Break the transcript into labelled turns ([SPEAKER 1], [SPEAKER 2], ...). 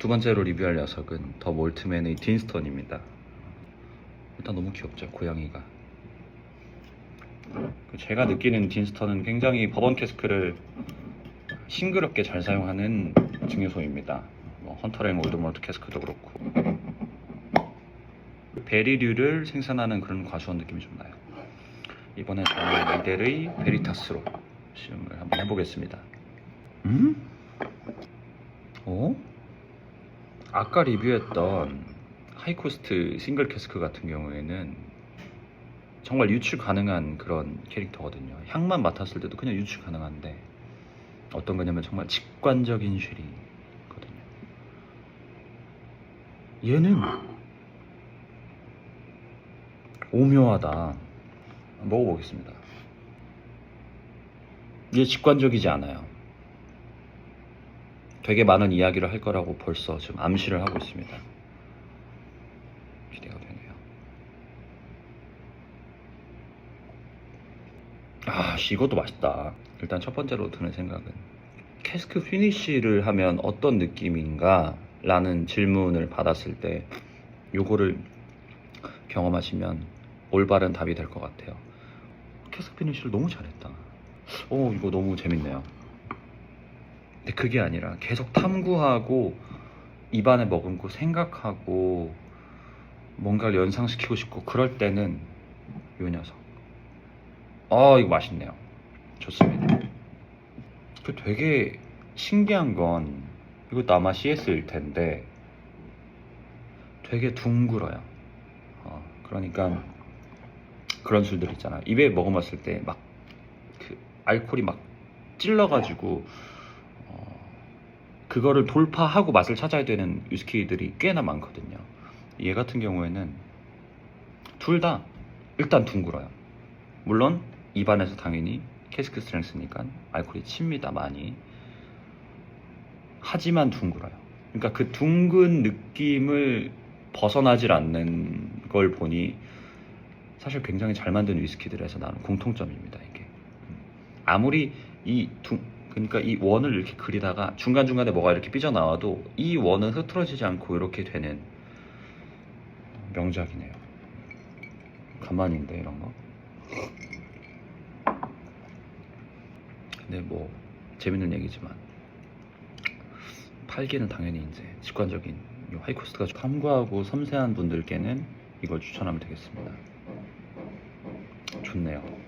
[SPEAKER 1] 두 번째로 리뷰할 녀석은 더 몰트맨의 딘스턴입니다. 일단 너무 귀엽죠, 고양이가. 그 제가 느끼는 딘스턴은 굉장히 버번 캐스크를 싱그럽게 잘 사용하는 증류소입니다. 뭐 헌터랭 올드몰트 캐스크도 그렇고 베리류를 생산하는 그런 과수원 느낌이 좀 나요. 이번에 저는 이델의 베리타스로 시음을 한번 해보겠습니다. 음? 어? 아까 리뷰했던 하이코스트 싱글 캐스크 같은 경우에는 정말 유출 가능한 그런 캐릭터거든요. 향만 맡았을 때도 그냥 유출 가능한데 어떤 거냐면 정말 직관적인 쉐리거든요. 얘는 오묘하다. 먹어보겠습니다. 이게 직관적이지 않아요. 되게 많은 이야기를 할 거라고 벌써 지금 암시를 하고 있습니다. 기대가 되네요. 아, 씨, 이것도 맛있다. 일단 첫 번째로 드는 생각은 캐스크 피니쉬를 하면 어떤 느낌인가? 라는 질문을 받았을 때 요거를 경험하시면 올바른 답이 될 것 같아요. 캐스크 피니쉬를 너무 잘했다. 오, 이거 너무 재밌네요. 근데 그게 아니라 계속 탐구하고 입안에 머금고 생각하고 뭔가를 연상시키고 싶고 그럴 때는 요 녀석. 아 이거 맛있네요. 좋습니다. 그 되게 신기한 건 이것도 아마 CS일 텐데 되게 둥글어요. 어, 그러니까 그런 술들 있잖아. 입에 머금었을 때 막 그 알코올이 막 찔러가지고 어, 그거를 돌파하고 맛을 찾아야 되는 위스키들이 꽤나 많거든요. 얘 같은 경우에는 둘 다 일단 둥글어요. 물론 입안에서 당연히 캐스크 스트렝스니까 알코올이 칩니다 많이. 하지만 둥글어요. 그러니까 그 둥근 느낌을 벗어나질 않는 걸 보니 사실 굉장히 잘 만든 위스키들에서 나는 공통점입니다 이게. 아무리 이 둥, 그러니까 이 원을 이렇게 그리다가 중간중간에 뭐가 이렇게 삐져나와도 이 원은 흐트러지지 않고 이렇게 되는 명작이네요. 가만인데 이런 거. 근데 뭐 재밌는 얘기지만 팔기는 당연히 이제 직관적인 이 하이코스트가 탐구하고 섬세한 분들께는 이걸 추천하면 되겠습니다. 좋네요.